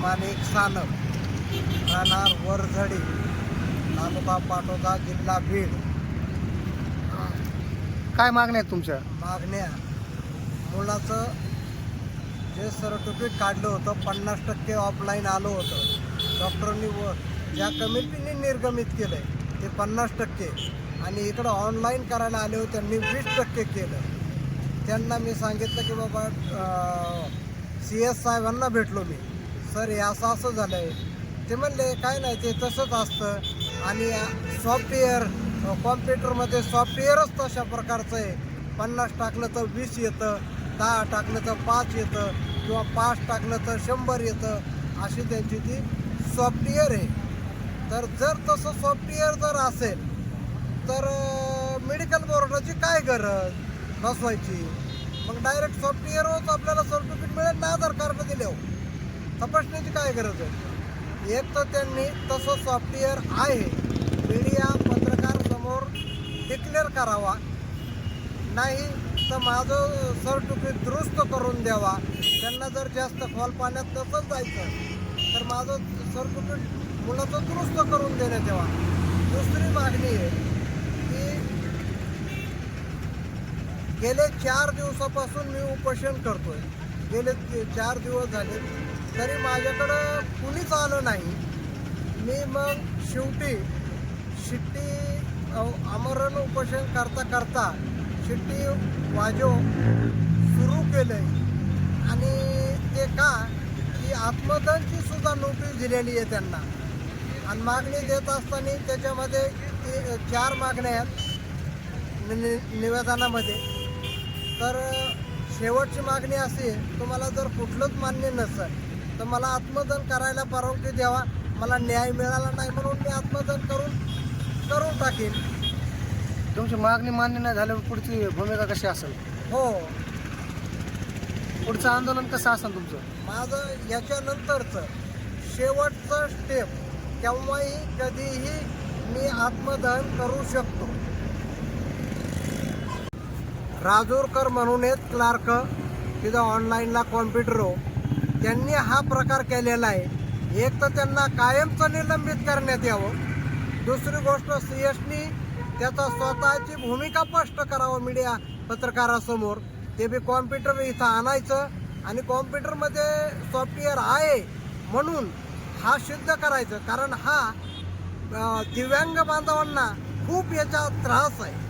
माणिक सानप राहणार वरझडी तालुका पाटोदा जिल्हा बीड. काय मागण्या आहेत तुमच्या? मागण्या मुलाचं जे सर्टिफिकेट काढलं होतं पन्नास टक्के ऑफलाईन आलं होतं. डॉक्टरांनी व ज्या कमिटीने निर्गमित केलं आहे ते पन्नास टक्के. आणि इकडं ऑनलाईन करायला आले होते त्यांनी वीस टक्के केलं. त्यांना मी सांगितलं की बाबा सी एस साहेबांना भेटलो मी. सर हे असं असं झालं आहे ते म्हणले काय नाही ते तसंच असतं. आणि सॉफ्टवेअर कॉम्प्युटरमध्ये सॉफ्टवेअरच तशा प्रकारचं आहे. पन्नास टाकलं तर वीस येतं दहा टाकलं तर पाच येतं किंवा पाच टाकलं तर शंभर येतं अशी त्यांची ती सॉफ्टवेअर आहे. तर जर तसं सॉफ्टवेअर जर असेल तर मेडिकल बोर्डाची काय गरज? बसवायची. मग डायरेक्ट सॉफ्टवेअरवरच आपल्याला सर्टिफिकेट मिळेल ना आधार कार्ड दिल्यावर? तपासण्याची काय गरज आहे? एक तर त्यांनी तसं सॉफ्टवेअर आहे. मीडिया पत्रकार समोर डिक्लेअर करावा. नाही तर माझं सर्टिफिकेट दुरुस्त करून द्यावा. त्यांना जर जास्त खोल पाण्यात तसंच जायचं तर माझं सर्टिफिकेट मुलाचं दुरुस्त करून देण्यात यावा. दुसरी मागणी आहे की गेले चार दिवसापासून मी उपोषण करतोय. गेले चार दिवस झाले. तरी माझ्याकडं कुणीच आलं नाही. मी मग शेवटी शिट्टी आमरण उपोषण करता करता शिट्टी वाजव सुरू केलं आणि ते का? की आत्मदनची सुद्धा नोटीस दिलेली आहे त्यांना. आणि मागणी देत असताना त्याच्यामध्ये ते चार मागण्या आहेत नि- नि- निवेदनामध्ये. तर शेवटची मागणी अशी आहे तुम्हाला जर कुठलंच मान्य नसेल तर मला आत्मदान करायला परवानगी द्यावा. मला न्याय मिळाला नाही म्हणून मी आत्मदान करून करून टाकीन. तुमची मागणी मान्य नाही झाल्यावर पुढची भूमिका कशी असेल? हो. पुढचं आंदोलन कसं असेल तुमचं? माझं याच्यानंतरचं शेवटचं स्टेप केव्हाही कधीही मी आत्मदहन करू शकतो. राजूरकर म्हणून आहेत क्लार्क तिथं ऑनलाईनला कॉम्प्युटर हो. त्यांनी हा प्रकार केलेला आहे. एक तर त्यांना कायमचं निलंबित करण्यात यावं. दुसरी गोष्ट सी एसनी त्याचा स्वतःची भूमिका स्पष्ट करावं मीडिया पत्रकारासमोर. ते बी कॉम्प्युटर इथं आणायचं आणि कॉम्प्युटरमध्ये सॉफ्टवेअर आहे म्हणून हा सिद्ध करायचं. कारण हा दिव्यांग बांधवांना खूप याचा त्रास आहे.